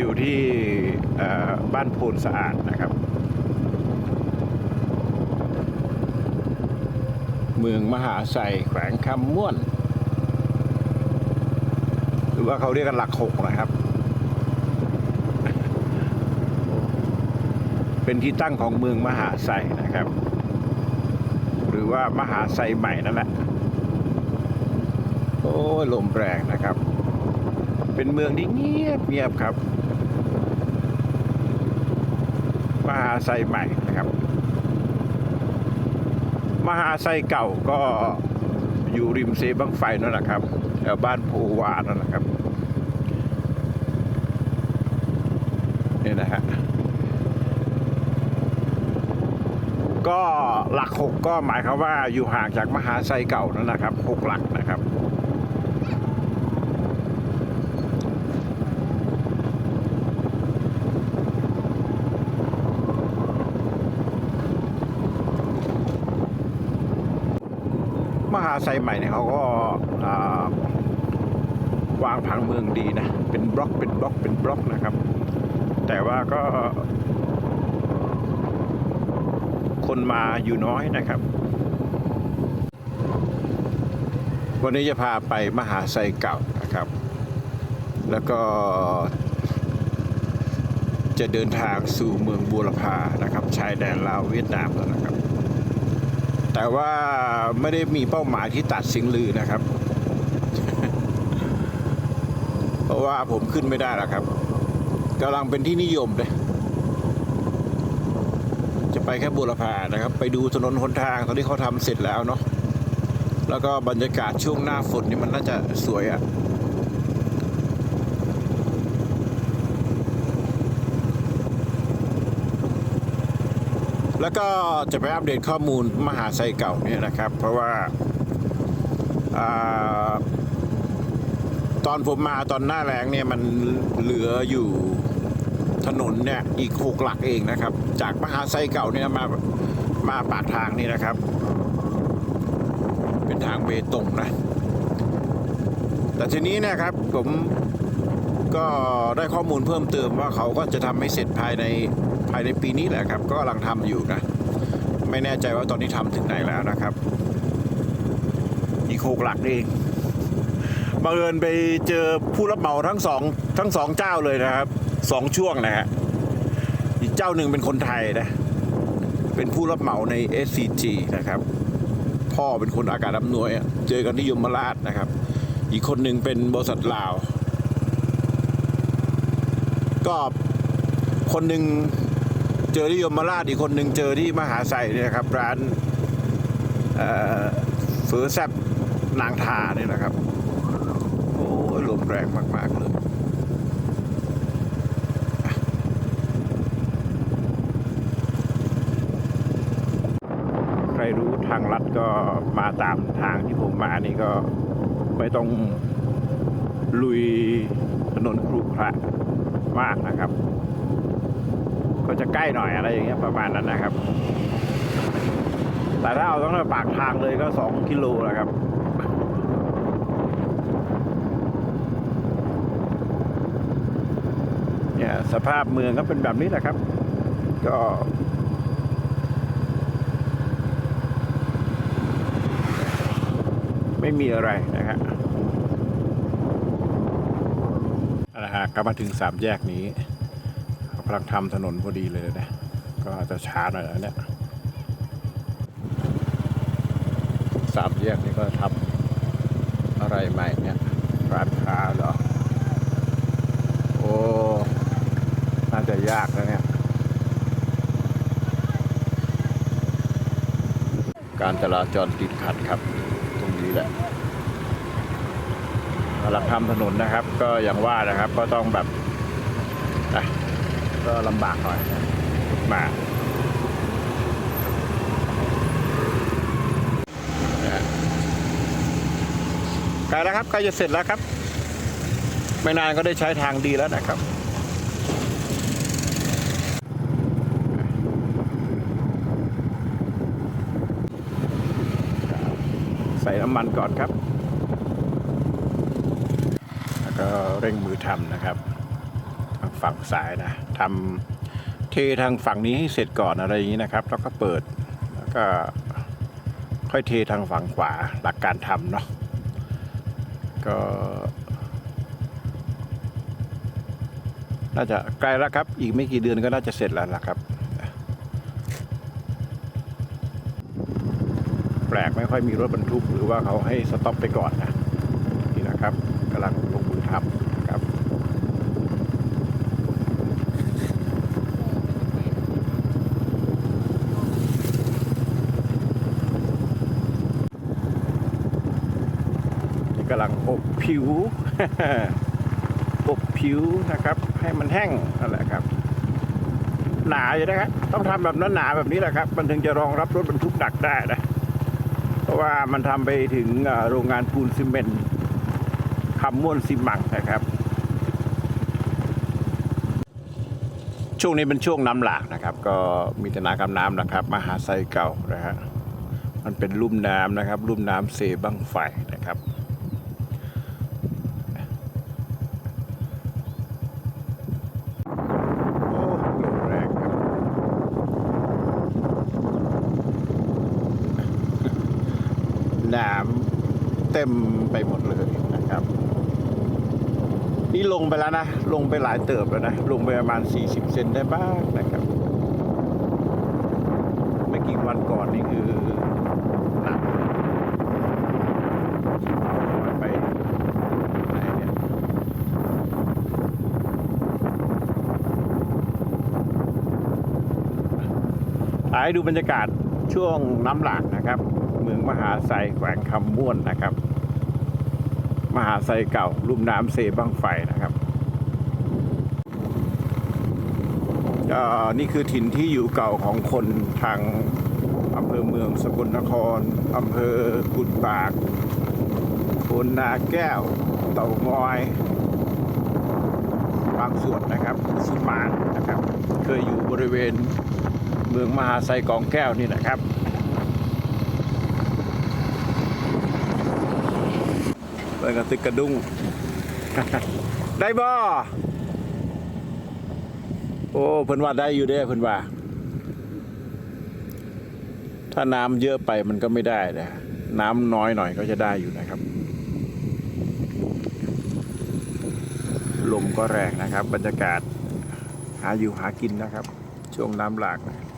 อยู่ที่บ้านโพนสะอาดนะครับ เมืองมหาไซแขวงคำม่วน หรือว่าเขาเรียกกันหลักหกนะครับ เป็นที่ตั้งของเมืองมหาไซนะครับ หรือว่ามหาไซใหม่นั่นแหละโอ้ลมแรงนะครับ เป็นเมืองที่เงียบเงียบครับ มหาไซใหม่นะครับ มหาไซเก่าก็อยู่ริมเซบังไฟนั่นแหละครับแถวบ้านโพวานั่นแหละครับนี่นะฮะก็หลักหกก็หมายความว่าอยู่ห่างจากมหาไซเก่านั่นนะครับหกหลักนะครับาไซใหม่เนี่ยเขาก็วางผังเมืองดีนะ เป็นบล็อกเป็นบล็อกเป็นบล็อกนะครับ แต่ว่าก็ คนมาอยู่น้อยนะครับ วันนี้จะพาไปมหาไซเก่านะครับ แล้วก็จะเดินทางสู่เมืองบูรพานะครับ ชายแดนลาวเวียดนามแล้วนะครับ แต่ว่าไม่ได้มีเป้าหมายที่ตัดสิงลือนะครับ เพราะว่าผมขึ้นไม่ได้แล้วครับกำลังเป็นที่นิยมเลยจะไปแค่บุรพานะครับ ไปดูถนนหนทางตอนที่เขาทำเสร็จแล้วเนาะแล้วก็บรรยากาศช่วงหน้าฝนนี่มันน่าจะสวยอะ่ะ แล้วก็จะไปอัปเดตข้อมูลมหาไซเก่าเนี่ยนะครับ เพราะว่าอตอนผมมาตอนหน้าแรงเนี่ยมันเหลืออยู่ถนนเนี่ยอีกหกหลักเองนะครับ จากมหาไซเก่าเนี่ยมามาปากทางนี่นะครับ เป็นทางเบตงนะ แต่ทีนี้นะครับผมก็ได้ข้อมูลเพิ่มเติมว่าเขาก็จะทำให้เสร็จภายใน ภายในปีนี้แหละครับก็กำลังทำอยู่นะ ไม่แน่ใจว่าตอนนี้ทำถึงไหนแล้วนะครับ อีกหกหลักเองบังเอิญไปเจอผู้รับเหมาทั้งสองทั้งสองเจ้าเลยนะครับสองช่วงนะฮะอีกเจ้าหนึ่งเป็นคนไทยนะ เป็นผู้รับเหมาใน SCG นะครับ พ่อเป็นคนอากาศอำนวย เจอกันที่ยมราชนะครับ อีกคนหนึ่งเป็นบริษัทลาว ก็คนหนึ่ง เจอที่ยมราชอีกคนหนึ่งเจอที่มหาไซเนี่ยนะครับ ร้านเฟือแซบนางทาเนี่ยนะครับ โอ้ลมแรงมาก ๆ เลยใครรู้ทางลัดก็มาตามทางที่ผมมานี่ก็ไม่ต้องลุยถนนครุขระมากนะครับ ก็จะใกล้หน่อยอะไรอย่างเงี้ยประมาณนั้นนะครับ แต่ถ้าเอาตั้งแต่ปากทางเลยก็สองกิโลแล้วครับเนี่ยสภาพเมืองก็เป็นแบบนี้แหละครับ ก็ไม่มีอะไรนะฮะเอาละฮะก็มาถึงสามแยกนี้ำลังทำถนนพอดีเลยนะ ก็อาจจะช้าหน่อยแล้วเนี่ยสามแยกนี้ก็ทำอะไรใหม่เนี่ยร้านค้าเหรอ โอ้ น่าจะยากนะเนี่ย การจราจรติดขัดครับ ตรงนี้แหละหลังทำถนนนะครับ ก็อย่างว่านะครับ ก็ต้องแบบนะ ก็ลำบากหน่อยนะมานะฮะใกล้แล้วครับใกล้จะเสร็จแล้วครับ ไม่นานก็ได้ใช้ทางดีแล้วนะครับใส่น้ำมันก่อนครับ แล้วก็เร่งมือทำนะครับาง ฝั่งซ้ายนะทำเททางฝั่งนี้ให้เสร็จก่อนอะไรอย่างนี้นะครับ แล้วก็เปิดแล้วก็ค่อยเททางฝั่งขวาหลักการทำเนาะก็น่าจะใกล้แล้วครับ อีกไม่กี่เดือนก็น่าจะเสร็จแล้วล่ะครับ แปลกไม่ค่อยมีรถบรรทุกหรือว่าเขาให้สต็อปไปก่อนนะ นี่นะครับกำลังลงมือทำนะครับ ที่กำลังอบผิว อบผิวนะครับ ให้มันแห้งนั่นแหละครับ หนาอยู่นะครับต้องทำแบบนั้นหนาแบบนี้แหละครับ มันถึงจะรองรับรถบรรทุกหนักได้นะเพราะว่ามันทำไปถึงโรงงานปูนซีเมนต์คำม่วนซีมังนะครับช่วงนี้เป็นช่วงน้ำหลากนะครับ ก็มีตนากับน้ำนะครับ มหาไซเก่านะฮะมันเป็นลุ่มน้ำนะครับ ลุ่มน้ำเซบังไฟนะครับ โอ้ลมแรงครับ น้ำเต็มไปหมดเลยนะครับ นี่ลงไปแล้วนะ ลงไปหลายเติบแล้วนะ ลงไปประมาณ 40 เซนได้บ้างนะครับ ไม่กี่วันก่อนนี่คือหนักไปไหนเนี่ยถ่ายให้ดูบรรยากาศช่วงน้ำหลากนะครับ เมืองมหาไซแขวงคำม่วนนะครับ มหาไซเก่าลุ่มน้ำเซบังไฟนะครับอ่อนี่คือถิ่นที่อยู่เก่าของคนทางอำเภอเมืองสกลนครอำเภอกุดปากโพนนาแก้ว เต่างอย บางส่วนนะครับสุมานนะครับ เคยอยู่บริเวณเมืองมหาไซกองแก้วนี่นะครับ เปิดกระตึกกระดุ้ง ได้บ่โอ้เพิ่นว่าได้อยู่เด้เพิ่นว่า ถ้าน้ำเยอะไปมันก็ไม่ได้นะน้ำน้อยหน่อยก็จะได้อยู่นะครับ ลมก็แรงนะครับ บรรยากาศ หาอยู่หากินนะครับ ช่วงน้ำหลากนะ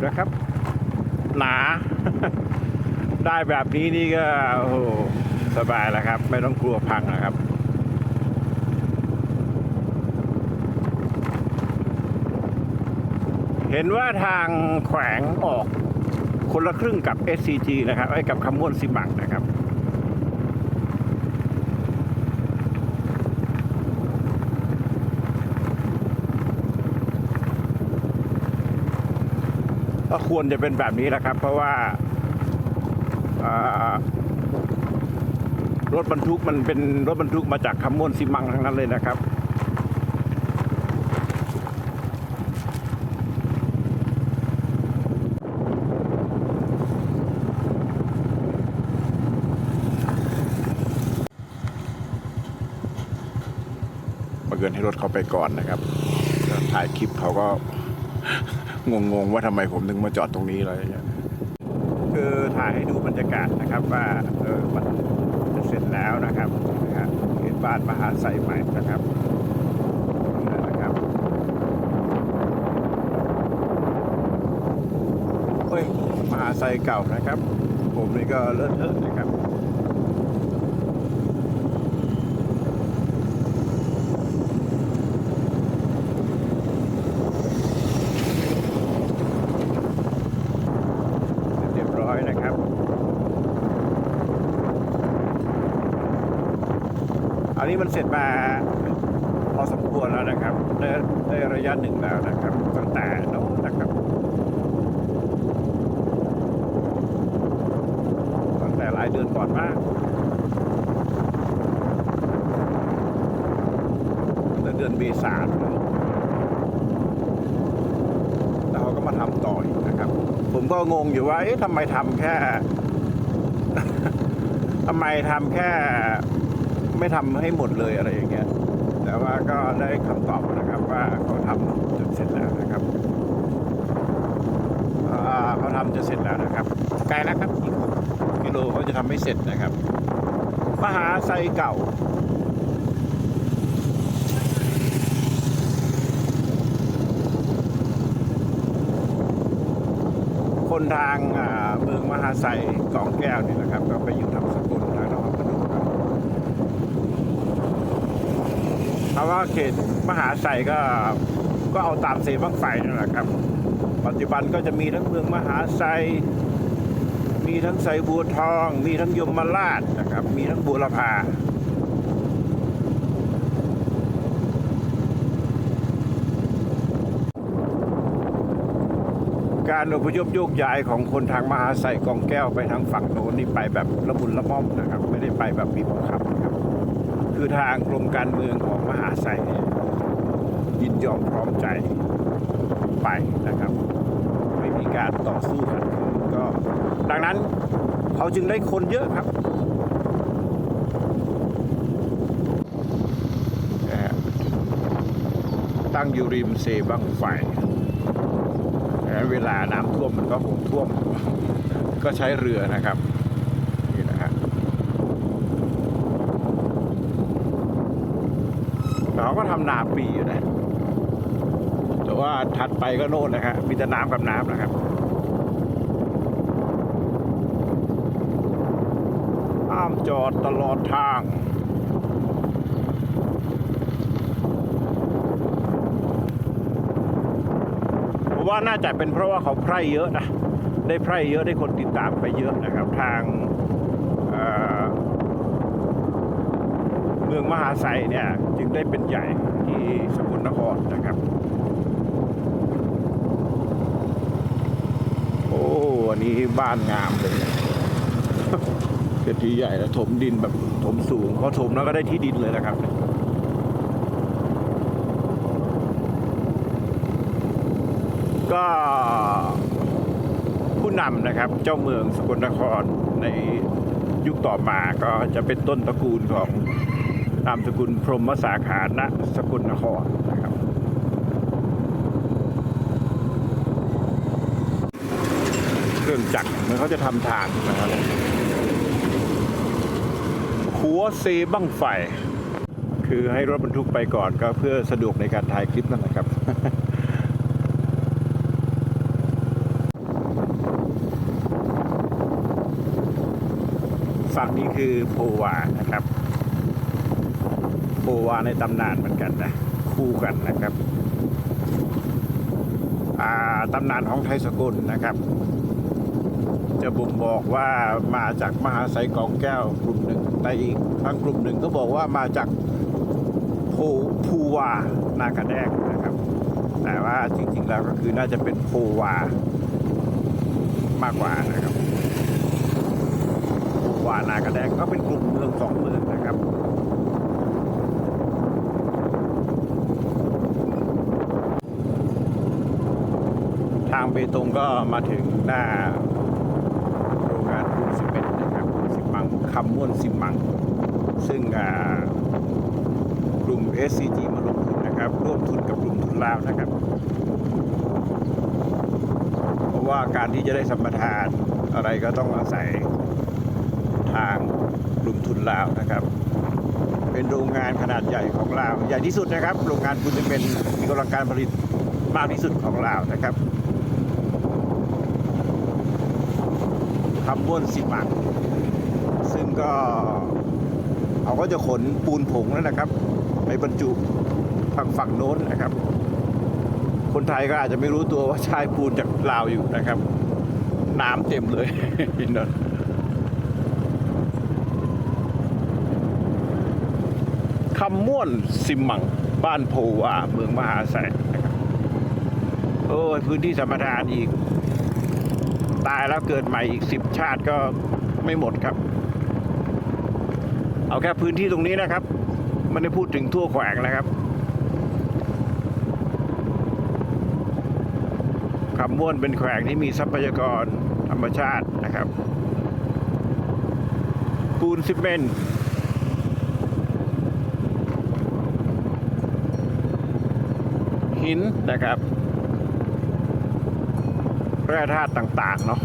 ่นะครับ หนา ได้แบบนี้นี่ก็โอ้สบายแล้วครับ ไม่ต้องกลัวพังนะครับเห็นว่าทางแขวงออกคนละครึ่งกับ SCG นะครับไอ้กับคำม้วนสิบังนะครับ ก็ควรจะเป็นแบบนี้แหละครับ เพราะว่ารถบรรทุกมันเป็นรถบรรทุกมาจากคำม่วนซิมังทั้งนั้นเลยนะครับบังเกินให้รถเขาไปก่อนนะครับถ่ายคลิปเขาก็ งงๆว่าทำไมผมถึงมาจอดตรงนี้อะไรอย่างเงี้ยคือถ่ายให้ดูบรรยากาศนะครับว่าเออมันจะเสร็จแล้วนะครับนะฮะเห็นบ้านมหาไซใหม่นะครับนี่นะครับเฮ้ยมหาไซเก่านะครับ ผมนี่ก็เลอะเทอะนะครับ เรียบร้อยนะครับ อันนี้ มันเสร็จมาพอสมควรแล้วนะครับได้ได้ระยะหนึ่งแล้วนะครับ ตั้งแต่โน้นนะครับตั้งแต่หลายเดือนก่อนมากตั้งเดือนเมษานเลยแล้วเขาก็มาทำต่ออีกนะครับ ผมก็งงอยู่ว่าเอ๊ะทำไมทำแค่ทำไมทำแค่ ไม่ทำให้หมดเลยอะไรอย่างเงี้ยแต่ว่าก็ได้คำตอบนะครับว่าเขาทำจนเสร็จแล้วนะครับเขาทำจะเสร็จแล้วนะครับใกลแล้วครับอีกหกกิโลเขาจะทำให้เสร็จนะครับมหาไซเก่าคนทางอ่าเมืองมหาไซกองแก้วนี่นะครับ ก็ไปอยู่ทางสกุลทางนครพนมครับเพราว่าเขตมหาไซก็ก็เอาตามเซบังไฟนั่นแหละครับ ปัจจุบันก็จะมีทั้งเมืองมหาไซมีทั้งไซบัวทอง มีทั้งยมราชนะครับ มีทั้งบัวละพาการอพยพโยกย้ายของคนทางมหาไซกองแก้วไปทางฝั่งโน้นนี่ไปแบบละมุนละม่อมนะครับ ไม่ได้ไปแบบบีบังคับ คือทางกรมการเมืองของมหาไซน์ยินยอมพร้อมใจไปนะครับ ไม่มีการต่อสู้กันก็ ดังนั้นเขาจึงได้คนเยอะครับตั้งอยู่ริมเซบังไฟเวลาน้ำท่วมมันก็คงท่วม ก็ใช้เรือนะครับ นี่นะฮะเขา ก็ทำนาปีอยู่นะ แต่ว่าถัดไปก็โน่นนะครับมีแต่น้ำกับน้ำนะครับห้ามจอดตลอดทางผมว่าน่าจะเป็นเพราะว่าเขาไพร่เยอะนะ ได้ไพร่เยอะได้คนติดตามไปเยอะนะครับ ทางเอ่อ เมืองมหาไซเนี่ยจึงได้เป็นใหญ่ที่สกลนครนะครับ โอ้อันนี้บ้านงามเลยเป็นที่ใหญ่แล้วถมดินแบบถมสูงเขาถมแล้วก็ได้ที่ดินเลยนะครับก็ผู้นำนะครับเจ้าเมืองสกลนครในยุคต่อมาก็จะเป็นต้นตระกูลของ นามสกุลพรหมสาขาณสกุลนครนะครับเครื่องจักรเมือนเขาจะทำทางนะครับหัวเซบั้งไฟ คือให้รถบรรทุกไปก่อนก็เพื่อสะดวกในการถ่ายคลิปนั่นแหละครับฝั่งนี้คือโพวานะครับ โพวาในตำนานเหมือนกันนะคู่กันนะครับตำนานของไทยสกุลนะครับ จะบ่งบอกว่ามาจากมหาไซกองแก้วกลุ่มหนึ่งแต่อีกทางกลุ่มหนึ่งก็บอกว่ามาจากโพภูวานากระแดกนะครับ แต่ว่าจริงๆแล้วก็คือน่าจะเป็นโพวามากกว่านะครับวานากระแดงก็เป็นกลุ่มเมืองสองเมืองนะครับ ทาง เบตงก็มาถึงหน้าโรงงานปูนซีเมนต์นะครับสิมังคำม่วนสิมัง ซึ่งกลุ่ม SCG มาลงทุนนะครับร่วมทุนกับกลุ่มทุนลาวนะครับ เพราะว่าการที่จะได้สัมปทานอะไรก็ต้องอาศัยทางกลุ่มทุนลาวนะครับ เป็นโรงงานขนาดใหญ่ของลาว ใหญ่ที่สุดนะครับ โรงงานปูนซีเมนต์มีกำลังการผลิตมากที่สุดของลาวนะครับ คำบ้วนสิมังซึ่งก็เขาก็จะขนปูนผงนั่นนะครับ ไปบรรจุทางฝั่งโน้นนะครับ คนไทยก็อาจจะไม่รู้ตัวว่าใช้ปูนจากลาวอยู่นะครับ น้ำเต็มเลยนั่นคำม่วนสิมมังบ้านโพวาเมืองมหาไสนะครับโอ้ยพื้นที่สัมปทานอีก ตายแล้วเกิดใหม่อีกสิบชาติก็ไม่หมดครับ เอาแค่พื้นที่ตรงนี้นะครับไม่ได้พูดถึงทั่วแขวงนะครับคำม่วนเป็นแขวงที่มีทรัพยากรธรรมชาตินะครับปูนซีเมนต์หินนะครับ แร่ธาตุต่าง ๆ เนาะ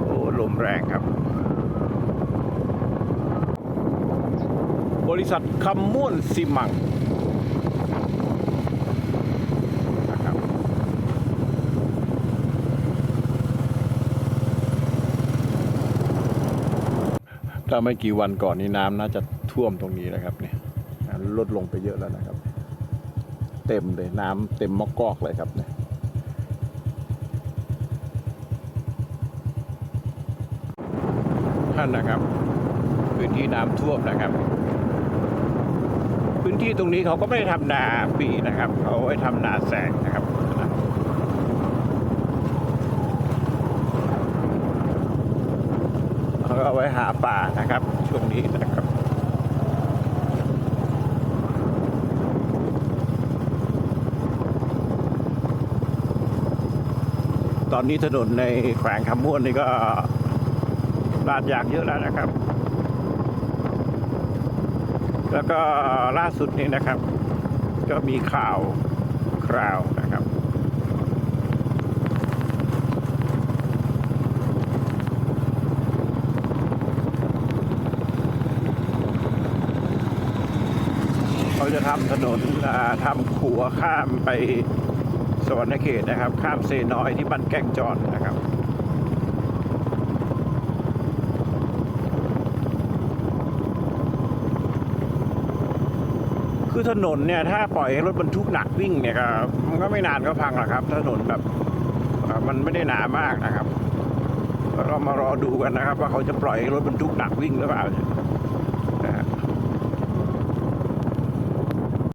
โอ้ลมแรงครับ บริษัทคำม่วนซีมังถ้าไม่กี่วันก่อนนี้น้ำน่าจะ ท่วมตรงนี้นะครับเนี่ยลดลงไปเยอะแล้วนะครับ เต็มเลยน้ำเต็มมอกกอกเลยครับเนี่ยท่านนะครับ พื้นที่น้ำท่วมนะครับ พื้นที่ตรงนี้เขาก็ไม่ได้ทำนาปีนะครับ เขาไว้ทำนาแสงนะครับเขาก็ไว้หาป่านะครับช่วงนี้นะครับ ตอนนี้ถนนในแขวงคำม่วนนี่ก็ลาดยางเยอะแล้วนะครับ แล้วก็ล่าสุดนี้นะครับ ก็มีข่าวคราวนะครับ เขาจะทำถนนทำขัวข้ามไป สวรรณเขตนะครับ ข้ามเซน้อยที่บ้านแก้งจอนนะครับคือถนนเนี่ยถ้าปล่อยให้รถบรรทุกหนักวิ่งเนี่ยก็มันก็ไม่นานก็พังหรอกครับ ถนนแบบมันไม่ได้หนามากนะครับเรามารอดูกันนะครับ ว่าเขาจะปล่อยให้รถบรรทุกหนักวิ่งหรือเปล่า